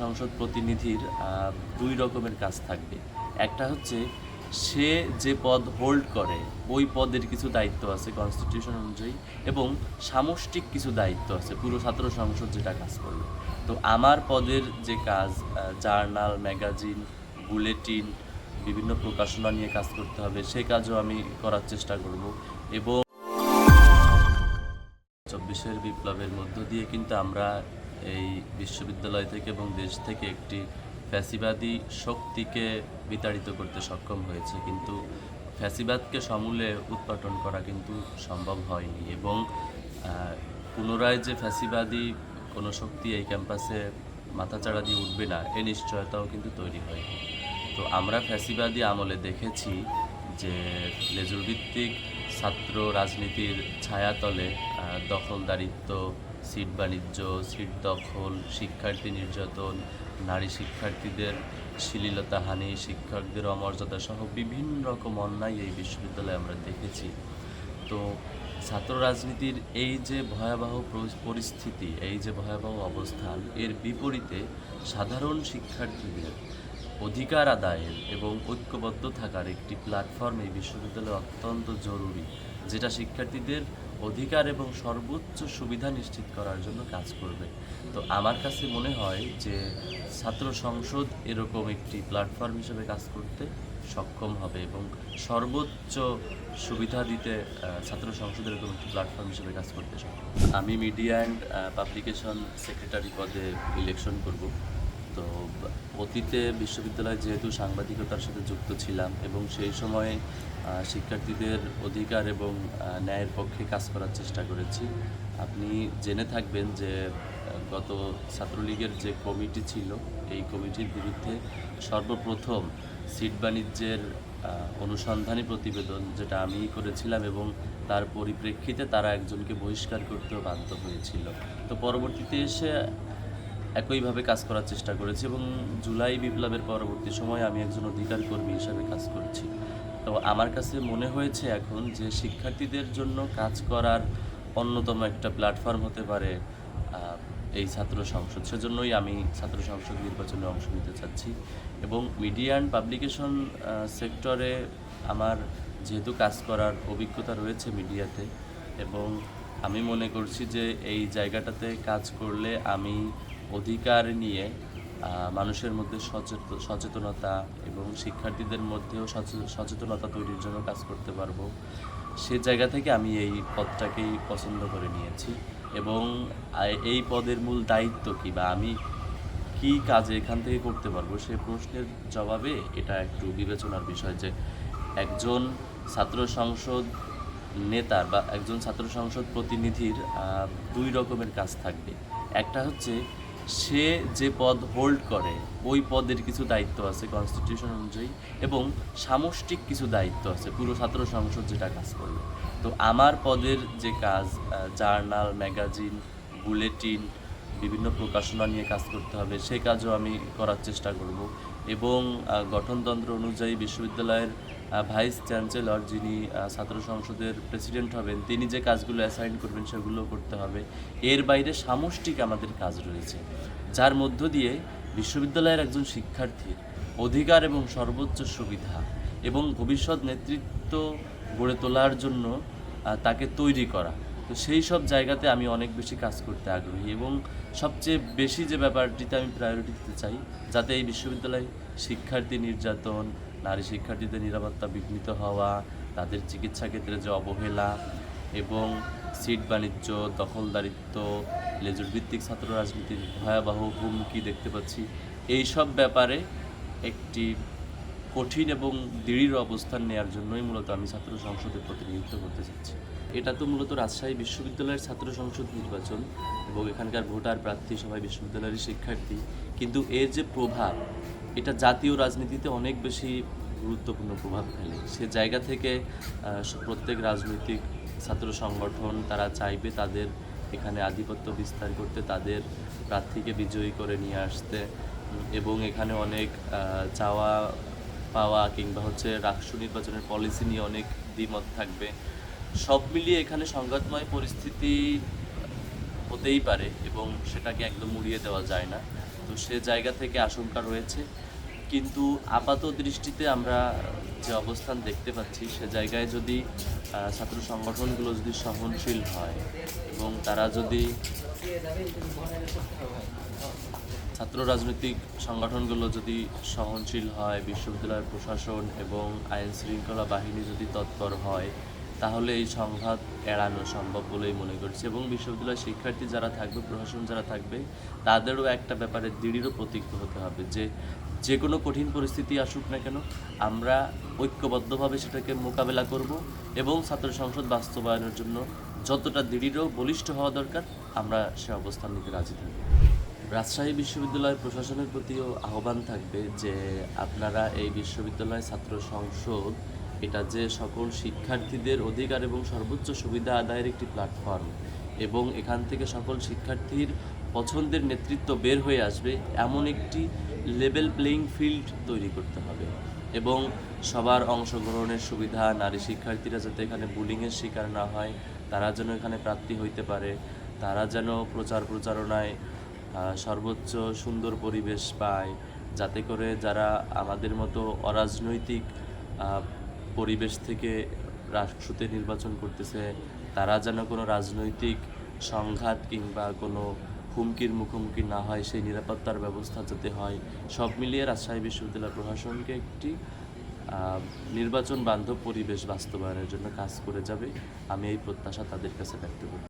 সংসদ প্রতিনিধির দুই রকমের কাজ থাকবে। একটা হচ্ছে, সে যে পদ হোল্ড করে, ওই পদের কিছু দায়িত্ব আছে কনস্টিটিউশন অনুযায়ী এবং সামষ্টিক কিছু দায়িত্ব আছে, পুরো ছাত্র সংসদ যেটা কাজ করবে তো আমার পদের যে কাজ জার্নাল, ম্যাগাজিন, বুলেটিন, বিভিন্ন প্রকাশনা নিয়ে কাজ করতে হবে সেই কাজও আমি করার চেষ্টা করব এবং চব্বিশের বিপ্লবের মধ্য দিয়ে কিন্তু আমরা এই বিশ্ববিদ্যালয় থেকে এবং দেশ থেকে একটি ফ্যাসিবাদী শক্তিকে বিতাড়িত করতে সক্ষম হয়েছে। কিন্তু ফ্যাসিবাদকে সমূলে উৎপাটন করা কিন্তু সম্ভব হয়নি এবং পুনরায় যে ফ্যাসিবাদী কোনো শক্তি এই ক্যাম্পাসে মাথাচাড়া দিয়ে উঠবে না, এ নিশ্চয়তাও কিন্তু তৈরি হয়নি। তো আমরা ফ্যাসিবাদী আমলে দেখেছি যে লেজুর ভিত্তিক ছাত্র রাজনীতির ছায়াতলে দখলদারিত্ব সিট বাণিজ্য, সিট দখল, শিক্ষার্থী নির্যাতন, নারী শিক্ষার্থীদের শ্লীলতাহানি শিক্ষকদের অমর্যাদা সহ বিভিন্ন রকম অন্যায় এই বিশ্ববিদ্যালয়ে আমরা দেখেছি। তো ছাত্র রাজনীতির এই যে ভয়াবহ পরিস্থিতি, এই যে ভয়াবহ অবস্থান, এর বিপরীতে সাধারণ শিক্ষার্থীদের অধিকার আদায়ের এবং ঐক্যবদ্ধ থাকার একটি প্ল্যাটফর্ম এই বিশ্ববিদ্যালয়ে অত্যন্ত জরুরি, যেটা শিক্ষার্থীদের অধিকার এবং সর্বোচ্চ সুবিধা নিশ্চিত করার জন্য কাজ করবে। তো আমার কাছে মনে হয় যে ছাত্র সংসদ এরকম একটি প্ল্যাটফর্ম হিসেবে কাজ করতে সক্ষম হবে এবং সর্বোচ্চ সুবিধা দিতে ছাত্র সংসদ এরকম একটি প্ল্যাটফর্ম হিসেবে কাজ করতে সক্ষম আমি মিডিয়া অ্যান্ড পাবলিকেশন সেক্রেটারি পদে ইলেকশন করব। তো অতীতে বিশ্ববিদ্যালয়ে যেহেতু সাংবাদিকতার সাথে যুক্ত ছিলাম এবং সেই সময়ে শিক্ষার্থীদের অধিকার এবং ন্যায়ের পক্ষে কাজ করার চেষ্টা করেছি। আপনি জেনে থাকবেন যে গত ছাত্রলীগের যে কমিটি ছিল, এই কমিটির বিরুদ্ধে সর্বপ্রথম সিট বাণিজ্যের অনুসন্ধানী প্রতিবেদন যেটা আমি করেছিলাম এবং তার পরিপ্রেক্ষিতে তারা একজনকে বহিষ্কার করতেও বাধ্য হয়েছিল। তো পরবর্তীতে এসে একইভাবে কাজ করার চেষ্টা করেছি এবং জুলাই বিপ্লবের পরবর্তী সময়ে আমি একজন অধিকার কর্মী হিসাবে কাজ করছি। তো আমার কাছে মনে হয়েছে এখন যে শিক্ষার্থীদের জন্য কাজ করার অন্যতম একটা প্ল্যাটফর্ম হতে পারে এই ছাত্র সংসদ। সেজন্যই আমি ছাত্র সংসদ নির্বাচনে অংশ নিতে চাচ্ছি এবং মিডিয়া অ্যান্ড পাবলিকেশন সেক্টরে আমার যেহেতু কাজ করার অভিজ্ঞতা রয়েছে মিডিয়াতে এবং আমি মনে করছি যে এই জায়গাটাতে কাজ করলে আমি অধিকার নিয়ে মানুষের মধ্যে সচেত- সচেতনতা এবং শিক্ষার্থীদের মধ্যেও সচে- সচেতনতা তৈরির জন্য কাজ করতে পারব। সে জায়গা থেকে আমি এই পদটাকেই পছন্দ করে নিয়েছি এবং এই পদের মূল দায়িত্ব কী বা আমি কি কাজ এখান থেকে করতে পারব সে প্রশ্নের জবাবে এটা একটু বিবেচনার বিষয় যে একজন ছাত্র সংসদ নেতার বা একজন ছাত্র সংসদ প্রতিনিধির দুই রকমের কাজ থাকবে। একটা হচ্ছে সে যে পদ হোল্ড করে, ওই পদের কিছু দায়িত্ব আছে কনস্টিটিউশন অনুযায়ী এবং সামষ্টিক কিছু দায়িত্ব আছে, পুরো ছাত্র সংসদ যেটা কাজ করবে। তো আমার পদের যে কাজ জার্নাল, ম্যাগাজিন, বুলেটিন, বিভিন্ন প্রকাশনা নিয়ে কাজ করতে হবে সেই কাজও আমি করার চেষ্টা করব এবং গঠনতন্ত্র অনুযায়ী বিশ্ববিদ্যালয়ের ভাইস চ্যান্সেলর যিনি ছাত্র সংসদের প্রেসিডেন্ট হবেন, তিনি যে কাজগুলো অ্যাসাইন করবেন সেগুলো করতে হবে। এর বাইরে সামষ্টিক আমাদের কাজ রয়েছে, যার মধ্য দিয়ে বিশ্ববিদ্যালয়ের একজন শিক্ষার্থীর অধিকার এবং সর্বোচ্চ সুবিধা এবং ভবিষ্যৎ নেতৃত্ব গড়ে তোলার জন্য তাকে তৈরি করা। তো সেই সব জায়গাতে আমি অনেক বেশি কাজ করতে আগ্রহী এবং সবচেয়ে বেশি যে ব্যাপারটিতে আমি প্রায়োরিটি দিতে চাই, যাতে এই বিশ্ববিদ্যালয়ে শিক্ষার্থী নির্যাতন নারী শিক্ষার্থীদের নিরাপত্তা বিঘ্নিত হওয়া, তাদের চিকিৎসা ক্ষেত্রে যে অবহেলা এবং সিট বাণিজ্য, দখলদারিত্ব লেজুর ভিত্তিক ছাত্র রাজনীতির ভয়াবহ হুমকি দেখতে পাচ্ছি। এই সব ব্যাপারে একটি কঠিন এবং দৃঢ় অবস্থান নেওয়ার জন্যই মূলত আমি ছাত্র সংসদে প্রতিনিধিত্ব করতে চাচ্ছি। এটা তো মূলত রাজশাহী বিশ্ববিদ্যালয়ের ছাত্র সংসদ নির্বাচন এবং এখানকার ভোটার প্রার্থী সবাই বিশ্ববিদ্যালয়ের শিক্ষার্থী। কিন্তু এর যে প্রভাব এটা জাতীয় রাজনীতিতে অনেক বেশি গুরুত্বপূর্ণ প্রভাব ফেলে। সে জায়গা থেকে প্রত্যেক রাজনৈতিক ছাত্র সংগঠন তারা চাইবে তাদের এখানে আধিপত্য বিস্তার করতে, তাদের প্রার্থীকে বিজয়ী করে নিয়ে আসতে। এবং এখানে অনেক চাওয়া পাওয়া কিংবা হচ্ছে রাষ্ট্র নির্বাচনের পলিসি নিয়ে অনেক দ্বিমত থাকবে। সব মিলিয়ে এখানে সংঘাতময় পরিস্থিতি হতেই পারে এবং সেটাকে একদম উড়িয়ে দেওয়া যায় না। তো সে জায়গা থেকে আশঙ্কা রয়েছে। কিন্তু আপাত দৃষ্টিতে আমরা যে অবস্থান দেখতে পাচ্ছি, সে জায়গায় যদি ছাত্র সংগঠনগুলো যদি সহনশীল হয় এবং তারা যদি ছাত্র রাজনৈতিক সংগঠনগুলো যদি সহনশীল হয়, বিশ্ববিদ্যালয়ের প্রশাসন এবং আইন শৃঙ্খলা বাহিনী যদি তৎপর হয় তাহলে এই সংঘাত এড়ানো সম্ভব বলেই মনে করছি। এবং বিশ্ববিদ্যালয়ের শিক্ষার্থী যারা থাকবে, প্রশাসন যারা থাকবে, তাদেরও একটা ব্যাপারে দৃঢ় প্রতিজ্ঞ হতে হবে যে যে কোনো কঠিন পরিস্থিতি আসুক না কেন, আমরা ঐক্যবদ্ধভাবে সেটাকে মোকাবেলা করব এবং ছাত্র সংসদ বাস্তবায়নের জন্য যতটা দৃঢ়, বলিষ্ঠ হওয়া দরকার, আমরা সে অবস্থান নিতে রাজি থাকব। রাজশাহী বিশ্ববিদ্যালয় প্রশাসনের প্রতিও আহ্বান থাকবে যে, আপনারা এই বিশ্ববিদ্যালয় ছাত্র সংসদ এটা যে সকল শিক্ষার্থীদের অধিকার এবং সর্বোচ্চ সুবিধা আদায়ের একটি প্ল্যাটফর্ম এবং এখান থেকে সকল শিক্ষার্থীর পছন্দের নেতৃত্ব বের হয়ে আসবে, এমন একটি লেভেল প্লেইং ফিল্ড তৈরি করতে হবে। এবং সবার অংশগ্রহণের সুবিধা, নারী শিক্ষার্থীরা যাতে এখানে বুলিংয়ের শিকার না হয়, তারা যেন এখানে প্রাপ্তি হইতে পারে, তারা যেন প্রচার প্রচারণায় সর্বোচ্চ সুন্দর পরিবেশ পায়। যাতে করে যারা আমাদের মতো অরাজনৈতিক পরিবেশ থেকে রাষ্ট্রতে নির্বাচন করতেছে, তারা যেন কোনো রাজনৈতিক সংঘাত কিংবা কোনো হুমকির মুখোমুখি না হয়, সেই নিরাপত্তার ব্যবস্থা যাতে হয়, সব মিলিয়ে রাজশাহী বিশ্ববিদ্যালয় প্রশাসনকে একটি নির্বাচন বান্ধব পরিবেশ বাস্তবায়নের জন্য কাজ করে যাবে। আমি এই প্রত্যাশা তাদের কাছে ব্যক্ত করছি